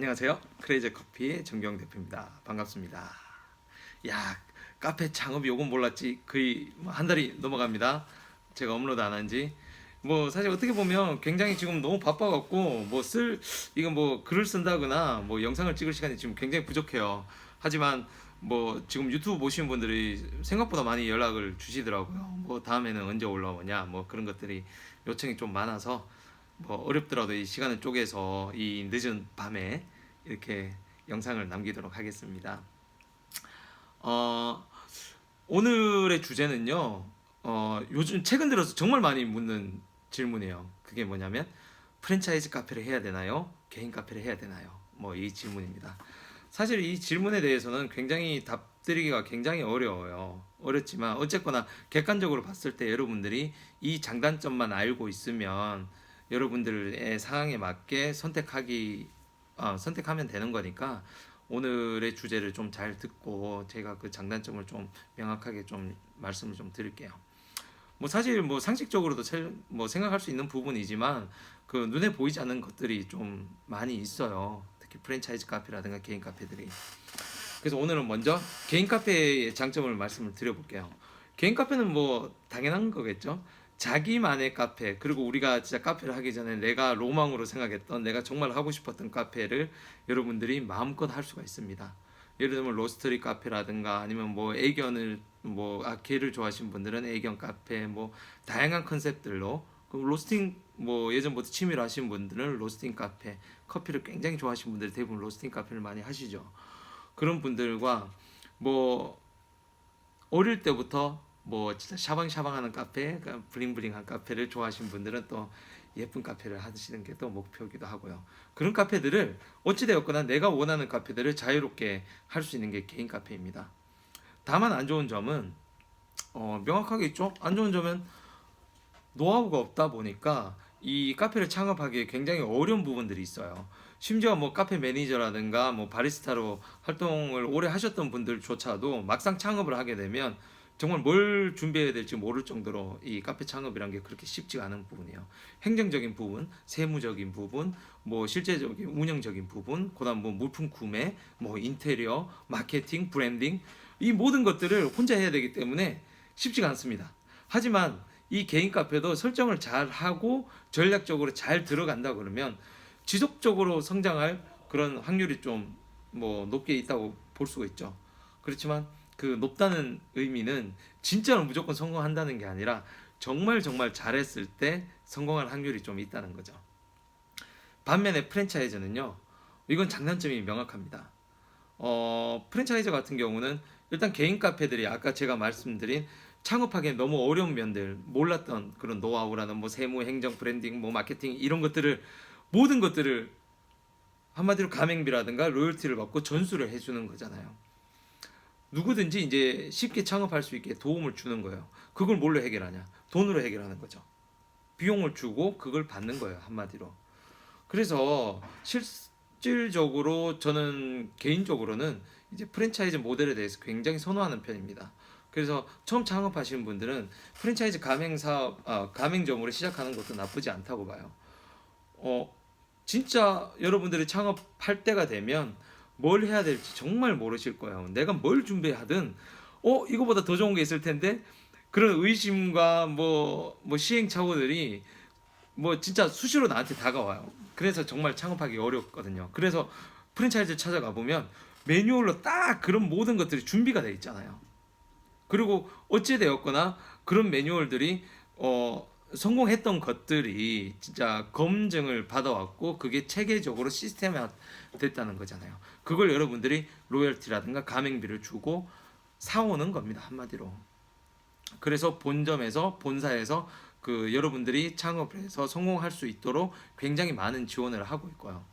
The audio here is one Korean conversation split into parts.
안녕하세요. 크레이지 커피의 정경 대표입니다. 반갑습니다. 야, 카페 창업이 요건 몰랐지. 거의 뭐한 달이 넘어갑니다. 제가 업로드 안 한지. 뭐 사실 어떻게 보면 굉장히 지금 너무 바빠갖고 뭐 쓸 이거 뭐 글을 쓴다거나 뭐 영상을 찍을 시간이 지금 굉장히 부족해요. 하지만 뭐 지금 유튜브 보시는 분들이 생각보다 많이 연락을 주시더라고요. 뭐 다음에는 언제 올라오냐 뭐 그런 것들이 요청이 좀 많아서 뭐 어렵더라도 이 시간을 쪼개서 이 늦은 밤에 이렇게 영상을 남기도록 하겠습니다. 어, 오늘의 주제는요. 어, 요즘 최근 들어서 정말 많이 묻는 질문이에요. 그게 뭐냐면 프랜차이즈 카페를 해야 되나요? 개인 카페를 해야 되나요? 뭐 이 질문입니다. 사실 이 질문에 대해서는 굉장히 답드리기가 굉장히 어려워요. 어렵지만 어쨌거나 객관적으로 봤을 때 여러분들이 이 장단점만 알고 있으면 여러분들의 상황에 맞게 선택하기 어, 선택하면 되는 거니까 오늘의 주제를 좀 잘 듣고 제가 그 장단점을 좀 명확하게 좀 말씀을 좀 드릴게요. 뭐 사실 뭐 상식적으로도 세- 뭐 생각할 수 있는 부분이지만 그 눈에 보이지 않는 것들이 좀 많이 있어요. 특히 프랜차이즈 카페라든가 개인 카페들이. 그래서 오늘은 먼저 개인 카페의 장점을 말씀을 드려볼게요. 개인 카페는 뭐 당연한 거겠죠. 자기만의 카페 그리고 우리가 진짜 카페를 하기 전에 내가 로망으로 생각했던 내가 정말 하고 싶었던 카페를 여러분들이 마음껏 할 수가 있습니다. 예를 들면 로스터리 카페라든가 아니면 뭐 애견을 뭐 아 개를 좋아하시는 분들은 애견 카페 뭐 다양한 컨셉들로 그럼 로스팅 뭐 예전부터 취미로 하시는 분들은 로스팅 카페 커피를 굉장히 좋아하시는 분들이 대부분 로스팅 카페를 많이 하시죠. 그런 분들과 뭐 어릴 때부터 뭐 진짜 샤방샤방하는 카페, 그러니까 블링블링한 카페를 좋아하시는 분들은 또 예쁜 카페를 하시는 게 또 목표이기도 하고요. 그런 카페들을 어찌되었거나 내가 원하는 카페들을 자유롭게 할 수 있는 게 개인 카페입니다. 다만 안 좋은 점은 어, 명확하게 있죠. 안 좋은 점은 노하우가 없다 보니까 이 카페를 창업하기에 굉장히 어려운 부분들이 있어요. 심지어 뭐 카페 매니저라든가 뭐 바리스타로 활동을 오래 하셨던 분들조차도 막상 창업을 하게 되면 정말 뭘 준비해야 될지 모를 정도로 이 카페 창업이란 게 그렇게 쉽지가 않은 부분이에요. 행정적인 부분, 세무적인 부분, 뭐 실제적인 운영적인 부분, 그다음 뭐 물품 구매, 뭐 인테리어, 마케팅, 브랜딩 이 모든 것들을 혼자 해야 되기 때문에 쉽지가 않습니다. 하지만 이 개인 카페도 설정을 잘 하고 전략적으로 잘 들어간다 그러면 지속적으로 성장할 그런 확률이 좀 뭐 높게 있다고 볼 수가 있죠. 그렇지만 그 높다는 의미는 진짜로 무조건 성공한다는 게 아니라 정말 정말 잘했을 때 성공할 확률이 좀 있다는 거죠. 반면에 프랜차이즈는요. 이건 장단점이 명확합니다. 어, 프랜차이즈 같은 경우는 일단 개인 카페들이 아까 제가 말씀드린 창업하기엔 너무 어려운 면들 몰랐던 그런 노하우라는 뭐 세무 행정 브랜딩 뭐 마케팅 이런 것들을 모든 것들을 한마디로 가맹비라든가 로열티를 받고 전수를 해주는 거잖아요. 누구든지 이제 쉽게 창업할 수 있게 도움을 주는 거예요. 그걸 뭘로 해결하냐? 돈으로 해결하는 거죠. 비용을 주고 그걸 받는 거예요. 한마디로. 그래서 실질적으로 저는 개인적으로는 이제 프랜차이즈 모델에 대해서 굉장히 선호하는 편입니다. 그래서 처음 창업하시는 분들은 프랜차이즈 가맹 사업, 아, 가맹점으로 시작하는 것도 나쁘지 않다고 봐요. 어, 진짜 여러분들이 창업할 때가 되면 뭘 해야 될지 정말 모르실 거예요. 내가 뭘 준비하든, 어, 이거보다 더 좋은 게 있을 텐데, 그런 의심과 뭐, 뭐 시행착오들이 뭐 진짜 수시로 나한테 다가와요. 그래서 정말 창업하기 어렵거든요. 그래서 프랜차이즈 찾아가 보면 매뉴얼로 딱 그런 모든 것들이 준비가 돼 있잖아요. 그리고 어찌 되었거나 그런 매뉴얼들이 어 성공했던 것들이 진짜 검증을 받아왔고 그게 체계적으로 시스템화 됐다는 거잖아요. 그걸 여러분들이 로열티라든가 가맹비를 주고 사오는 겁니다. 한마디로. 그래서 본점에서 본사에서 그 여러분들이 창업을 해서 성공할 수 있도록 굉장히 많은 지원을 하고 있고요.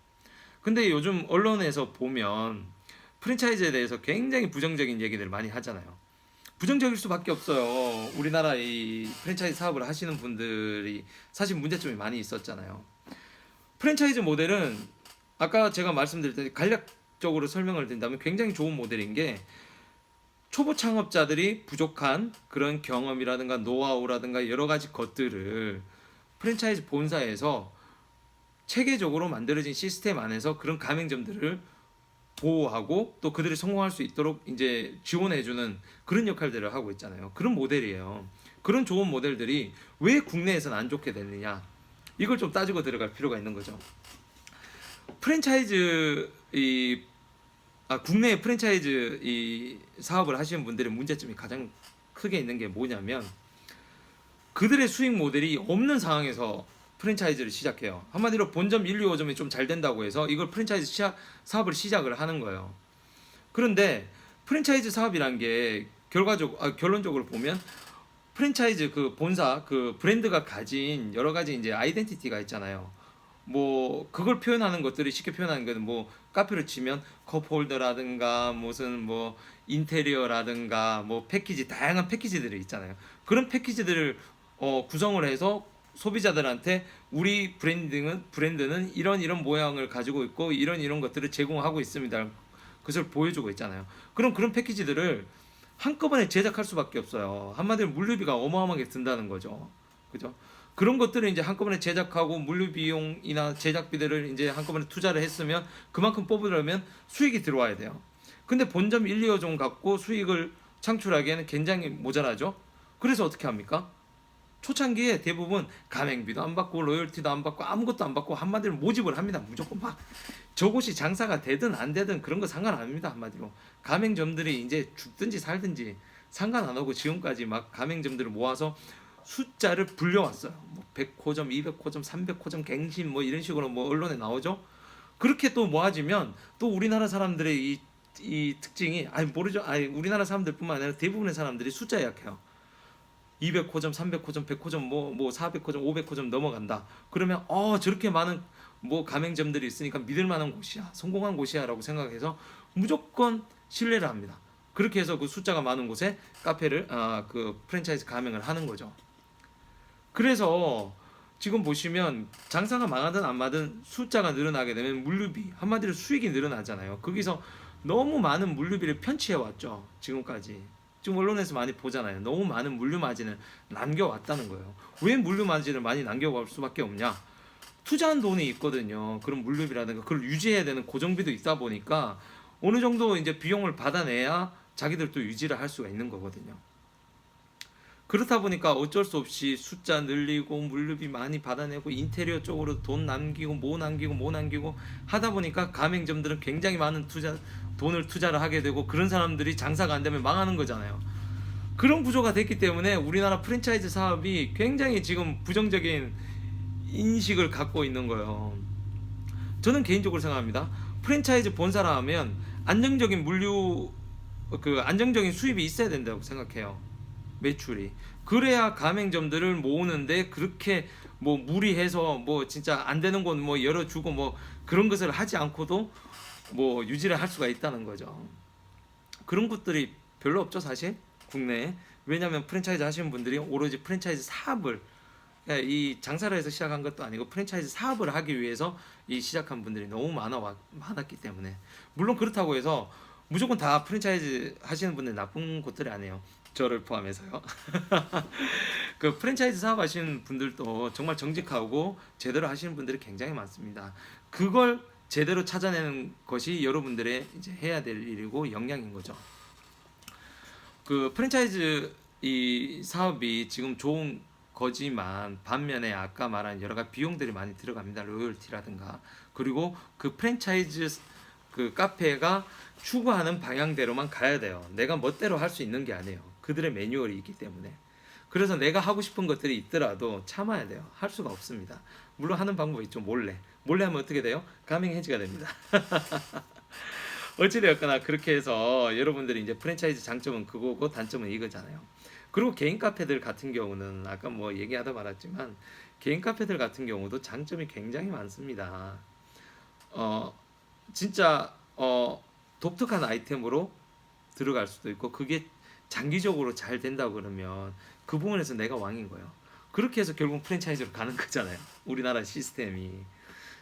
근데 요즘 언론에서 보면 프랜차이즈에 대해서 굉장히 부정적인 얘기들 많이 하잖아요. 부정적일 수밖에 없어요. 우리나라 이 프랜차이즈 사업을 하시는 분들이 사실 문제점이 많이 있었잖아요. 프랜차이즈 모델은 아까 제가 말씀드릴 때 간략 적으로 설명을 드린다면 굉장히 좋은 모델인 게 초보 창업자들이 부족한 그런 경험이라든가 노하우라든가 여러 가지 것들을 프랜차이즈 본사에서 체계적으로 만들어진 시스템 안에서 그런 가맹점들을 보호하고 또 그들이 성공할 수 있도록 이제 지원해주는 그런 역할들을 하고 있잖아요. 그런 모델이에요. 그런 좋은 모델들이 왜 국내에서는 안 좋게 되느냐? 이걸 좀 따지고 들어갈 필요가 있는 거죠. 프랜차이즈 이 아, 국내 프랜차이즈 이 사업을 하시는 분들의 문제점이 가장 크게 있는 게 뭐냐면 그들의 수익 모델이 없는 상황에서 프랜차이즈를 시작해요. 한마디로 본점 1, 2, 5점이 좀 잘 된다고 해서 이걸 프랜차이즈 시작, 사업을 시작을 하는 거예요. 그런데 프랜차이즈 사업이란 게 결과적 아, 결론적으로 보면 프랜차이즈 그 본사 그 브랜드가 가진 여러 가지 이제 아이덴티티가 있잖아요. 뭐 그걸 표현하는 것들이 쉽게 표현하는 거는 뭐 카페로 치면 컵홀더라든가 무슨 뭐 인테리어라든가 뭐 패키지 다양한 패키지들이 있잖아요. 그런 패키지들을 어, 구성을 해서 소비자들한테 우리 브랜딩은 브랜드는 이런 이런 모양을 가지고 있고 이런 이런 것들을 제공하고 있습니다. 그것을 보여주고 있잖아요. 그럼 그런 패키지들을 한꺼번에 제작할 수밖에 없어요. 한마디로 물류비가 어마어마하게 든다는 거죠. 그죠? 그런 것들을 이제 한꺼번에 제작하고 물류 비용이나 제작비들을 이제 한꺼번에 투자를 했으면 그만큼 뽑으려면 수익이 들어와야 돼요. 근데 본점 1, 2호점 갖고 수익을 창출하기에는 굉장히 모자라죠. 그래서 어떻게 합니까? 초창기에 대부분 가맹비도 안 받고 로열티도 안 받고 아무것도 안 받고 한마디로 모집을 합니다. 무조건 막 저곳이 장사가 되든 안 되든 그런 거 상관 안 합니다. 한마디로 가맹점들이 이제 죽든지 살든지 상관 안 하고 지금까지 막 가맹점들을 모아서 숫자를 불려왔어요. 뭐 100호점, 200호점, 300호점, 갱신 뭐 이런 식으로 뭐 언론에 나오죠. 그렇게 또 모아지면 또 우리나라 사람들의 이, 이 특징이 아니 모르죠. 아니 우리나라 사람들뿐만 아니라 대부분의 사람들이 숫자에 약해요. 200호점, 300호점, 100호점, 뭐, 뭐 400호점, 500호점 넘어간다. 그러면 어 저렇게 많은 뭐 가맹점들이 있으니까 믿을 만한 곳이야, 성공한 곳이야라고 생각해서 무조건 신뢰를 합니다. 그렇게 해서 그 숫자가 많은 곳에 카페를 아 그 프랜차이즈 가맹을 하는 거죠. 그래서 지금 보시면 장사가 망하든 안 망하든 숫자가 늘어나게 되면 물류비 한마디로 수익이 늘어나잖아요. 거기서 너무 많은 물류비를 편취해 왔죠. 지금까지. 지금 언론에서 많이 보잖아요. 너무 많은 물류 마진을 남겨왔다는 거예요. 왜 물류 마진을 많이 남겨갈 수밖에 없냐? 투자한 돈이 있거든요. 그런 물류비라든가 그걸 유지해야 되는 고정비도 있다 보니까 어느 정도 이제 비용을 받아내야 자기들도 유지를 할 수가 있는 거거든요. 그렇다 보니까 어쩔 수 없이 숫자 늘리고 물류비 많이 받아내고 인테리어 쪽으로 돈 남기고 뭐 남기고 뭐 남기고 하다 보니까 가맹점들은 굉장히 많은 투자 돈을 투자를 하게 되고 그런 사람들이 장사가 안 되면 망하는 거잖아요. 그런 구조가 됐기 때문에 우리나라 프랜차이즈 사업이 굉장히 지금 부정적인 인식을 갖고 있는 거예요. 저는 개인적으로 생각합니다. 프랜차이즈 본사라 하면 안정적인 물류 그 안정적인 수입이 있어야 된다고 생각해요. 매출이 그래야 가맹점들을 모으는데 그렇게 뭐 무리해서 뭐 진짜 안 되는 곳뭐 열어주고 뭐 그런 것을 하지 않고도 뭐 유지를 할 수가 있다는 거죠. 그런 곳들이 별로 없죠 사실 국내에 왜냐하면 프랜차이즈 하시는 분들이 오로지 프랜차이즈 사업을 예, 이 장사를 해서 시작한 것도 아니고 프랜차이즈 사업을 하기 위해서 이 시작한 분들이 너무 많아 왔- 많았기 때문에 물론 그렇다고 해서 무조건 다 프랜차이즈 하시는 분들 나쁜 곳들이 아니에요. 저를 포함해서요. 그 프랜차이즈 사업 하시는 분들도 정말 정직하고 제대로 하시는 분들이 굉장히 많습니다. 그걸 제대로 찾아내는 것이 여러분들의 이제 해야 될 일이고 역량인 거죠. 그 프랜차이즈 이 사업이 지금 좋은 거지만 반면에 아까 말한 여러 가지 비용들이 많이 들어갑니다. 로열티라든가 그리고 그 프랜차이즈 그 카페가 추구하는 방향대로만 가야 돼요. 내가 멋대로 할 수 있는 게 아니에요. 그들의 매뉴얼이 있기 때문에. 그래서 내가 하고 싶은 것들이 있더라도 참아야 돼요. 할 수가 없습니다. 물론 하는 방법이 있죠. 몰래. 몰래 하면 어떻게 돼요? 가맹 해지가 됩니다. 어찌되었거나 그렇게 해서 여러분들이 이제 프랜차이즈 장점은 그거고 단점은 이거잖아요. 그리고 개인 카페들 같은 경우는 아까 뭐 얘기하다 말았지만 개인 카페들 같은 경우도 장점이 굉장히 많습니다. 어 진짜 어 독특한 아이템으로 들어갈 수도 있고 그게 장기적으로 잘 된다 그러면 그 부분에서 내가 왕인 거예요. 그렇게 해서 결국 프랜차이즈로 가는 거잖아요. 우리나라 시스템이.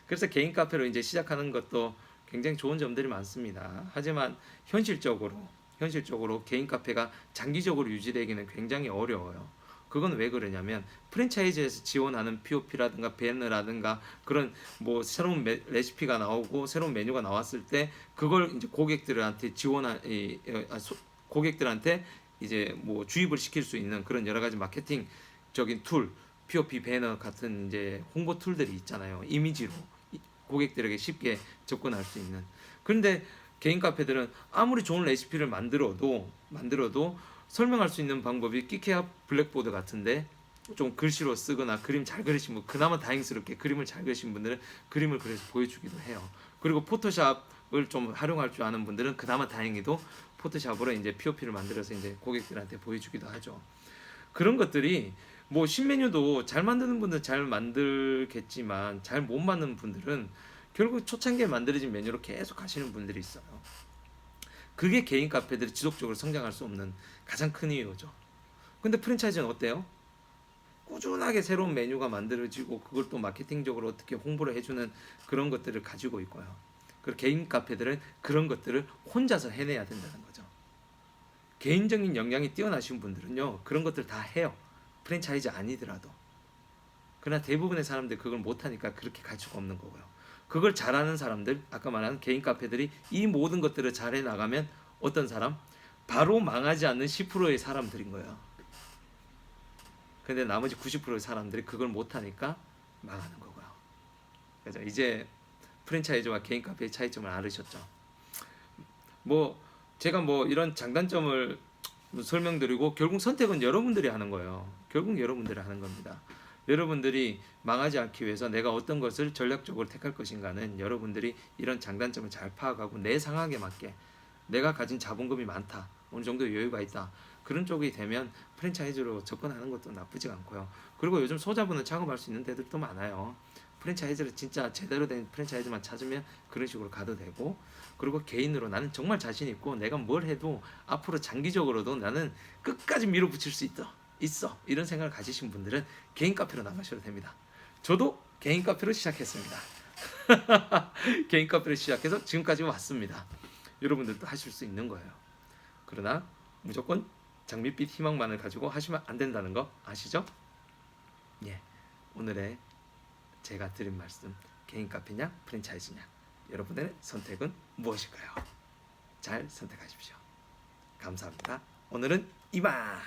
그래서 개인 카페로 이제 시작하는 것도 굉장히 좋은 점들이 많습니다. 하지만 현실적으로 현실적으로 개인 카페가 장기적으로 유지되기는 굉장히 어려워요. 그건 왜 그러냐면 프랜차이즈에서 지원하는 POP라든가 배너라든가 그런 뭐 새로운 메, 레시피가 나오고 새로운 메뉴가 나왔을 때 그걸 이제 고객들한테 지원한 이, 아, 소- 고객들한테 이제 뭐 주입을 시킬 수 있는 그런 여러 가지 마케팅적인 툴, POP 배너 같은 이제 홍보 툴들이 있잖아요. 이미지로 이- 고객들에게 쉽게 접근할 수 있는. 그런데 개인 카페들은 아무리 좋은 레시피를 만들어도 만들어도 설명할 수 있는 방법이 끼케아 블랙보드 같은데 좀 글씨로 쓰거나 그림 잘 그리신 분 그나마 다행스럽게 그림을 잘 그리신 분들은 그림을 그려서 보여주기도 해요. 그리고 포토샵을 좀 활용할 줄 아는 분들은 그나마 다행히도 포토샵으로 이제 POP를 만들어서 이제 고객들한테 보여주기도 하죠. 그런 것들이 뭐 신메뉴도 잘 만드는 분들 잘 만들겠지만 잘 못 만드는 분들은 결국 초창기에 만들어진 메뉴로 계속 가시는 분들이 있어요. 그게 개인 카페들이 지속적으로 성장할 수 없는 가장 큰 이유죠. 근데 프랜차이즈는 어때요? 꾸준하게 새로운 메뉴가 만들어지고 그걸 또 마케팅적으로 어떻게 홍보를 해주는 그런 것들을 가지고 있고요. 그리고 개인 카페들은 그런 것들을 혼자서 해내야 된다는 거죠. 개인적인 역량이 뛰어나신 분들은요 그런 것들 다 해요. 프랜차이즈 아니더라도. 그러나 대부분의 사람들 그걸 못하니까 그렇게 갈 수가 없는 거고요. 그걸 잘하는 사람들, 아까 말한 개인 카페들이 이 모든 것들을 잘해 나가면 어떤 사람? 바로 망하지 않는 10%의 사람들인 거예요. 근데 나머지 90%의 사람들이 그걸 못하니까 망하는 거고요. 그래서 이제 프랜차이즈와 개인 카페의 차이점을 알으셨죠. 뭐 제가 뭐 이런 장단점을 설명드리고 결국 선택은 여러분들이 하는 거예요. 결국 여러분들이 하는 겁니다. 여러분들이 망하지 않기 위해서 내가 어떤 것을 전략적으로 택할 것인가는 여러분들이 이런 장단점을 잘 파악하고 내 상황에 맞게 내가 가진 자본금이 많다 어느 정도 여유가 있다 그런 쪽이 되면 프랜차이즈로 접근하는 것도 나쁘지 않고요 그리고 요즘 소자본을 작업할 수 있는 데들도 많아요 프랜차이즈를 진짜 제대로 된 프랜차이즈만 찾으면 그런 식으로 가도 되고 그리고 개인으로 나는 정말 자신 있고 내가 뭘 해도 앞으로 장기적으로도 나는 끝까지 밀어붙일 수 있다 있어. 이런 생각을 가지신 분들은 개인 카페로 나가셔도 됩니다. 저도 개인 카페로 시작했습니다. 개인 카페를 시작해서 지금까지 왔습니다. 여러분들도 하실 수 있는 거예요. 그러나 무조건 장밋빛 희망만을 가지고 하시면 안 된다는 거 아시죠? 예. 오늘의 제가 드린 말씀 개인 카페냐 프랜차이즈냐 여러분의 선택은 무엇일까요? 잘 선택하십시오. 감사합니다. 오늘은 이만